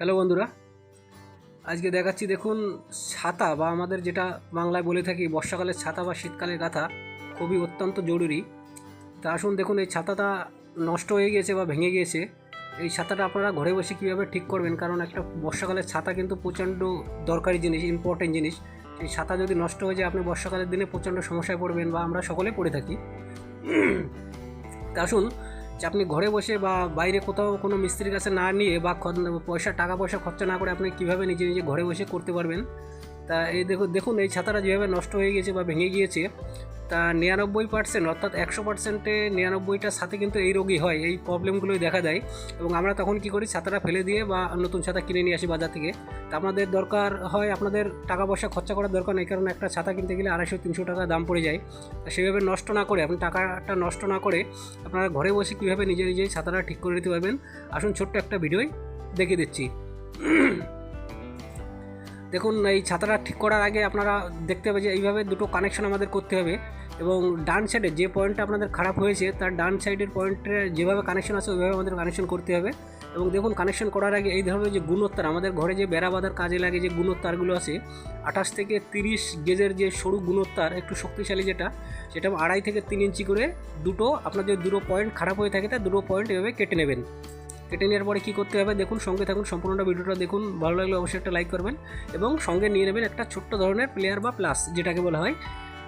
Hello বন্ধুরা, আজকে দেখাচ্ছি দেখুন ছাতা বা আমাদের যেটা বাংলায় বলে থাকি বর্ষাকালের ছাতা বা শীতকালের গাথা, খুবই অত্যন্ত জরুরি। তা আসুন দেখুন এই ছাতাটা নষ্ট হয়ে গিয়েছে বা ভেঙে গিয়েছে। এই ছাতাটা আপনারা ঘরে বসে কীভাবে ঠিক করবেন? কারণ একটা বর্ষাকালের ছাতা কিন্তু প্রচণ্ড দরকারি জিনিস ইম্পর্টেন্ট জিনিস। এই ছাতা যদি নষ্ট হয়ে যায়, আপনি বর্ষাকালের দিনে প্রচণ্ড সমস্যায় পড়বেন বা আমরা সকলে পড়ে থাকি। তা আসুন যে আপনি ঘরে বসে বা বাইরে কোথাও কোনো মিস্ত্রির কাছে না নিয়ে বা পয়সা টাকা পয়সা খরচা না করে আপনি কীভাবে নিজে নিজে ঘরে বসে করতে পারবেন? তা এই দেখুন দেখুন, এই ছাতাটা যেভাবে নষ্ট হয়ে গিয়েছে বা ভেঙে গিয়েছে তা নিরানব্বই পার্সেন্ট অর্থাৎ একশো পার্সেন্টে নিরানব্বইটার সাথে কিন্তু এই রোগই হয়, এই প্রবলেমগুলোই দেখা দেয়। এবং আমরা তখন কি করি, ছাতাটা ফেলে দিয়ে বা নতুন ছাতা কিনে নিয়ে আসি বাজার থেকে। তা আপনাদের দরকার হয়, আপনাদের টাকা পয়সা খরচা করার দরকার নেই, কারণ একটা ছাতা কিনতে গেলে আড়াইশো তিনশো টাকা দাম পড়ে যায়। সেভাবে নষ্ট না করে, আপনি টাকাটা নষ্ট না করে আপনারা ঘরে বসে কীভাবে নিজে নিজেই ছাতাটা ঠিক করে নিতে পারবেন? আসুন ছোট্ট একটা ভিডিওই দেখে দিচ্ছি। দেখুন, এই ছাতাটা ঠিক করার আগে আপনারা দেখতে হবে যে এইভাবে দুটো কানেকশন আমাদের করতে হবে এবং ডান সাইডে যে পয়েন্টটা আপনাদের খারাপ হয়েছে, তার ডান সাইডের পয়েন্টে যেভাবে কানেকশন আছে, ওইভাবে আমাদের কানেকশন করতে হবে। এবং দেখুন কানেকশন করার আগে এই ধরনের যে গুণোত্তর, আমাদের ঘরে যে বেড়া বাঁধার কাজে লাগে যে গুণোত্তারগুলো আছে, আঠাশ থেকে তিরিশ গেজের যে সরু গুণোত্তার, একটু শক্তিশালী যেটা, সেটা আড়াই থেকে তিন ইঞ্চি করে দুটো আপনার দুটো পয়েন্ট খারাপ হয়ে থাকে তার দুটো পয়েন্ট এভাবে কেটে নেবেন। কেটে নেওয়ার পরে কী করতে হবে? দেখুন, সঙ্গে থাকুন, সম্পূর্ণটা ভিডিওটা দেখুন। ভালো লাগলে অবশ্যই একটা লাইক করবেন এবং সঙ্গে নিয়ে নেবেন একটা ছোট্ট ধরনের প্লেয়ার বা প্লাস যেটাকে বলা হয়।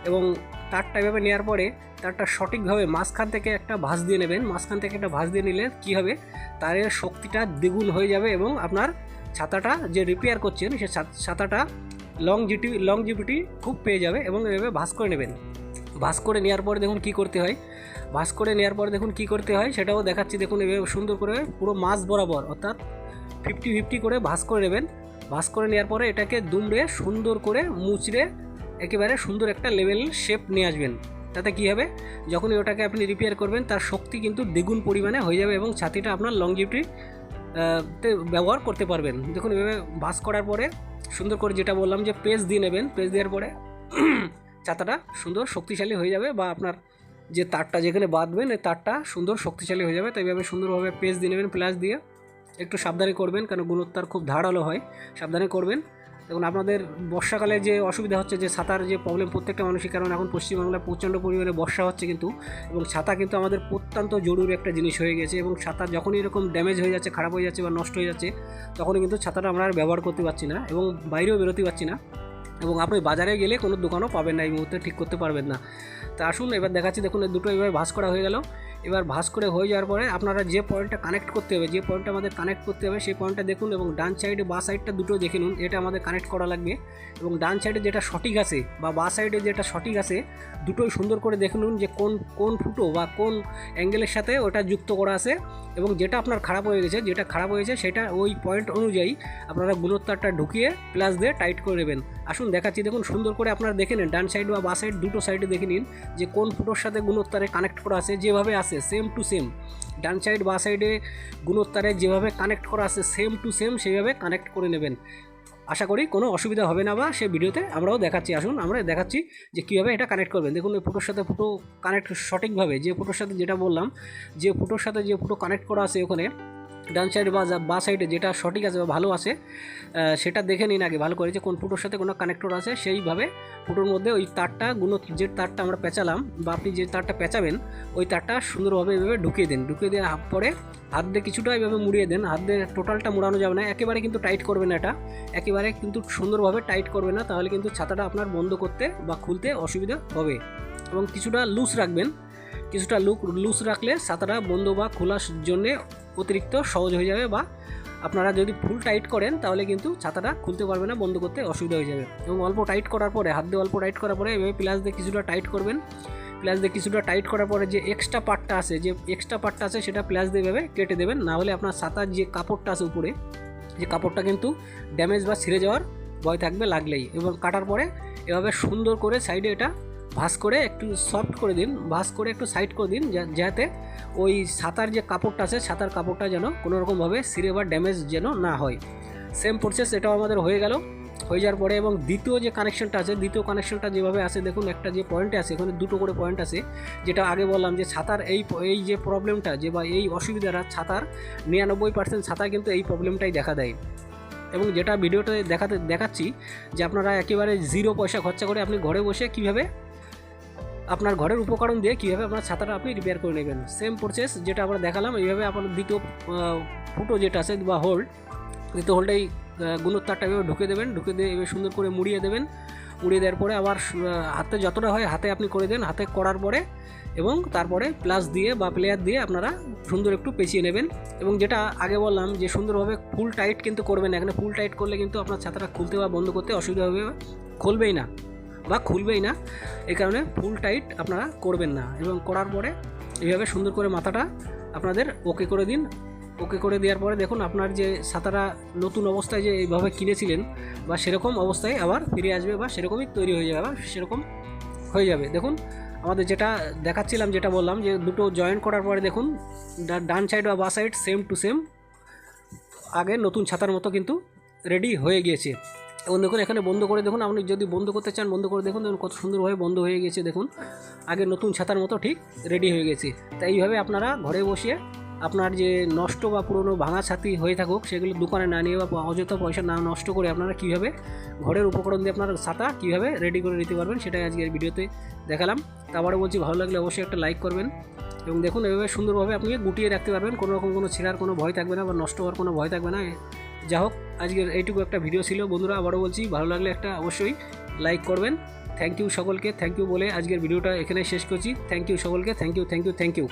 এবং তারটা এভাবে নেওয়ার পরে তারটা সঠিকভাবে মাঝখান থেকে একটা ভাঁজ দিয়ে নেবেন। মাঝখান থেকে একটা ভাঁজ দিয়ে নিলে কী হবে? তারের শক্তিটা দ্বিগুণ হয়ে যাবে এবং আপনার ছাতাটা যে রিপেয়ার করছেন, সে ছাতাটা লং জিটি লং জিপিটি খুব পেয়ে যাবে এবং এভাবে ভাঁজ করে নেবেন। ভাঁজ করে নেওয়ার পরে দেখুন কী করতে হয়। ভাঁজ করে নেওয়ার পরে দেখুন কী করতে হয়, সেটাও দেখাচ্ছি দেখুন এভাবে সুন্দর করে, পুরো মাছ বরাবর, অর্থাৎ ফিফটি ফিফটি করে ভাঁজ করে নেবেন। ভাঁজ করে নেওয়ার পরে এটাকে দুমড়ে সুন্দর করে মুচড়ে একেবারে সুন্দর একটা লেভেল শেপ নিয়ে আসবেন। তাতে কী হবে? যখনই ওটাকে আপনি রিপেয়ার করবেন, তার শক্তি কিন্তু দ্বিগুণ পরিমাণে হয়ে যাবে এবং ছাতিটা আপনার লংজিভিটি তে ব্যবহার করতে পারবেন। দেখুন এভাবে ভাঁজ করার পরে সুন্দর করে যেটা বললাম যে পেজ দিয়ে নেবেন পেজ দেওয়ার পরে ছাতাটা সুন্দর শক্তিশালী হয়ে যাবে বা আপনার যে তারটা যেখানে বাঁধবেন এই তারটা সুন্দর শক্তিশালী হয়ে যাবে। তাই এইভাবে সুন্দরভাবে পেজ দিয়ে নেবেন, প্লাস দিয়ে একটু সাবধানে করবেন, কারণ গুণোত্তর খুব ধারালো হয়। সাবধানে করবেন। দেখুন, আপনাদের বর্ষাকালে যে অসুবিধা হচ্ছে, যে ছাতার যে প্রবলেম প্রত্যেকটা মানুষের, কারণ এখন পশ্চিমবাংলায় প্রচণ্ড পরিমাণে বর্ষা হচ্ছে কিন্তু, এবং ছাতা কিন্তু আমাদের অত্যন্ত জরুরি একটা জিনিস হয়ে গেছে, এবং ছাতা যখনই এরকম ড্যামেজ হয়ে যাচ্ছে, খারাপ হয়ে যাচ্ছে বা নষ্ট হয়ে যাচ্ছে, তখনই কিন্তু ছাতাটা আমরা আর ব্যবহার করতে পারছি না, এবং বাইরেও বেরোতে পারছি না। এবং আপনি বাজারে গেলে কোনো দোকানও পাবেন না, এই মুহূর্তে ঠিক করতে পারবেন না। তা আসুন, এবার দেখাচ্ছি, দেখুন দুটো এবার ভাঁজ করা হয়ে গেল। এবার ভাঁজ করে হয়ে যাওয়ার পরে আপনারা যে পয়েন্টটা কানেক্ট করতে হবে, যে পয়েন্টটা আমাদের কানেক্ট করতে হবে, সেই পয়েন্টটা দেখুন এবং ডান সাইডে বা সাইডটা দুটো দেখে নিন, এটা আমাদের কানেক্ট করা লাগবে। এবং ডান সাইডে যেটা সঠিক আছে বা বা সাইডে যেটা সঠিক আছে, দুটোই সুন্দর করে দেখে নিন যে কোন কোন ফুটো বা কোন অ্যাঙ্গেলের সাথে ওটা যুক্ত করা আছে। এবং যেটা আপনার খারাপ হয়ে গেছে, যেটা খারাপ হয়েছে, সেটা ওই পয়েন্ট অনুযায়ী আপনারা গুণোত্তরটা ঢুকিয়ে প্লাস দিয়ে টাইট করে নেবেন। আসুন দেখাচ্ছি, দেখুন সুন্দর করে আপনারা দেখে নিন, ডান সাইড বা বা সাইড দুটো সাইডে দেখে নিন যে কোন ফুটোর সাথে গুণোত্তরে কানেক্ট করা আছে, যেভাবে আছে সেম টু সেম ডান সাইড বা সাইডে গুণোত্তরে যেভাবে কানেক্ট করা আছে সেম টু সেম সেইভাবে কানেক্ট করে নেবেন। আশা করি কোনো অসুবিধা হবে না বা সেই ভিডিওতে আমরাও দেখাচ্ছি। আসুন, আমরা দেখাচ্ছি যে কীভাবে এটা কানেক্ট করবেন। দেখুন ওই ফুটোর সাথে ফুটো কানেক্ট সঠিকভাবে, যে ফুটোর সাথে যেটা বললাম, যে ফুটোর সাথে যে ফুটো কানেক্ট করা আছে ওখানে ডান সাইড বা বা সাইডে যেটা সঠিক আছে বা ভালো আছে সেটা দেখে নিন আগে, ভালো করে যে কোন ফুটোর সাথে কোনো কানেক্টর আছে, সেইভাবে ফুটোর মধ্যে ওই তারটা গুণ যে তারটা আমরা পেঁচালাম বা আপনি যে তারটা পেঁচাবেন, ওই তারটা সুন্দরভাবে এভাবে ঢুকিয়ে দিন। ঢুকিয়ে হাত পরে হাত দিয়ে কিছুটা এভাবে মুড়িয়ে দেন, হাত দিয়ে টোটালটা মুড়ানো যাবে না, একেবারে কিন্তু টাইট করবে না এটা, একেবারে কিন্তু সুন্দরভাবে টাইট করবে না, তাহলে কিন্তু ছাতাটা আপনার বন্ধ করতে বা খুলতে অসুবিধা হবে। এবং কিছুটা লুজ রাখবেন, কিছুটা লুক লুজ রাখলে ছাতাটা বন্ধ বা খোলার জন্যে অতিরিক্ত সহজ হয়ে যাবে বা আপনারা যদি ফুল টাইট করেন, তাহলে কিন্তু ছাতাটা খুলতে পারবে না, বন্ধ করতে অসুবিধা হয়ে যাবে। এবং অল্প টাইট করার পরে, হাত দিয়ে অল্প টাইট করার পরে, এভাবে প্লাস দিয়ে কিছুটা টাইট করবেন। প্লাস দিয়ে কিছুটা টাইট করার পরে যে এক্সট্রা পার্টটা আছে, যে এক্সট্রা পার্টটা আছে, সেটা প্লাস দিয়ে এভাবে কেটে দেবেন। না হলে আপনার ছাতার যে কাপড়টা আছে উপরে, যে কাপড়টা কিন্তু ড্যামেজ বা ছিঁড়ে যাওয়ার ভয় থাকবে, লাগলেই। এবং কাটার পরে এভাবে সুন্দর করে সাইডে এটা ভাঁজ করে একটু সফট করে দিন ভাঁজ করে একটু সাইড করে দিন যাতে ওই ছাতার যে কাপড়টা আছে ছাতার কাপড়টা যেন কোনো রকমভাবে ছিঁড়ে বা ড্যামেজ যেন না হয়। সেম প্রসেস এটাও আমাদের হয়ে গেল। হয়ে যাওয়ার পরে এবং দ্বিতীয় যে কানেকশনটা আছে, দ্বিতীয় কানেকশনটা যেভাবে আছে, দেখুন একটা যে পয়েন্টে আছে, এখানে দুটো করে পয়েন্ট আছে, যেটা আগে বললাম যে ছাতার এই এই যে প্রবলেমটা যে বা এই অসুবিধাটা ছাতার নিরানব্বই পার্সেন্ট ছাতা কিন্তু এই প্রবলেমটাই দেখা দেয়। এবং যেটা ভিডিওতে দেখাতে দেখাচ্ছি যে আপনারা একেবারে জিরো পয়সা খরচা করে আপনি ঘরে বসে কীভাবে আপনার ঘরের উপকরণ দিয়ে কীভাবে আপনার ছাতাটা আপনি রিপেয়ার করে নেবেন। সেম প্রসেস যেটা আমরা দেখালাম, এইভাবে আপনার দ্বিতীয় ফুটো যেটা আছে বা হোল্ড দ্বিতীয় হোল্ডেই গুণোর তারটা এভাবে ঢুকে দেবেন ঢুকে দিয়ে এভাবে সুন্দর করে মুড়িয়ে দেবেন। মুড়িয়ে দেওয়ার পরে আবার হাতে যতটা হয় হাতে আপনি করে দেন, হাতে করার পরে এবং তারপরে প্লাস দিয়ে বা প্লেয়ার দিয়ে আপনারা সুন্দর একটু পেঁচিয়ে নেবেন। এবং যেটা আগে বললাম যে সুন্দরভাবে ফুল টাইট কিন্তু করবেন এখানে ফুল টাইট করলে কিন্তু আপনার ছাতাটা খুলতে বা বন্ধ করতে অসুবিধা হবে, খুলবেই না। বা খুলবেই না এই কারণে ফুল টাইট আপনারা করবেন না এবং করার পরে এইভাবে সুন্দর করে মাথাটা আপনাদের ওকে করে দিন। ওকে করে দেওয়ার পরে দেখুন আপনার যে ছাতাটা নতুন অবস্থায় যে এইভাবে কিনেছিলেন বা সেরকম অবস্থায় আবার ফিরে আসবে বা সেরকমই তৈরি হয়ে যাবে বা সেরকম হয়ে যাবে। দেখুন, আমাদের যেটা দেখাচ্ছিলাম, যেটা বললাম যে দুটো জয়েন করার পরে দেখুন ডান সাইড বা বা সাইড সেম টু সেম আগে নতুন ছাতার মতো কিন্তু রেডি হয়ে গিয়েছে। এবং দেখুন, এখানে বন্ধ করে দেখুন, আপনি যদি বন্ধ করতে চান, বন্ধ করে দেখুন দেখুন কত সুন্দরভাবে বন্ধ হয়ে গেছে, দেখুন। আগে নতুন ছাতার মতো ঠিক রেডি হয়ে গেছে। তাই এইভাবে আপনারা ঘরে বসিয়ে আপনার যে নষ্ট বা পুরনো ভাঙা ছাতি হয়ে থাকুক, সেগুলো দোকানে না নিয়ে বা অযথা পয়সা না নষ্ট করে আপনারা কীভাবে ঘরের উপকরণ দিয়ে আপনার ছাতা কীভাবে রেডি করে নিতে পারবেন, সেটাই আজকের ভিডিওতে দেখালাম। তারপরে বলছি, ভালো লাগলে অবশ্যই একটা লাইক করবেন। এবং দেখুন, এভাবে সুন্দরভাবে আপনি গুটিয়ে রাখতে পারবেন, কোনো রকম কোনো ছেঁড়ার কোনো ভয় থাকবে না বা নষ্ট হওয়ার কোনো ভয় থাকবে না। যা হোক আজকের এইটুকু একটা ভিডিও ছিল। বন্ধুরা, আবারও বলছি, ভালো লাগলে একটা অবশ্যই লাইক করবেন। থ্যাংক ইউ সকলকে থ্যাংক ইউ বলে আজকের ভিডিওটা এখানে শেষ করছি। থ্যাংক ইউ সকলকে thank you thank you thank you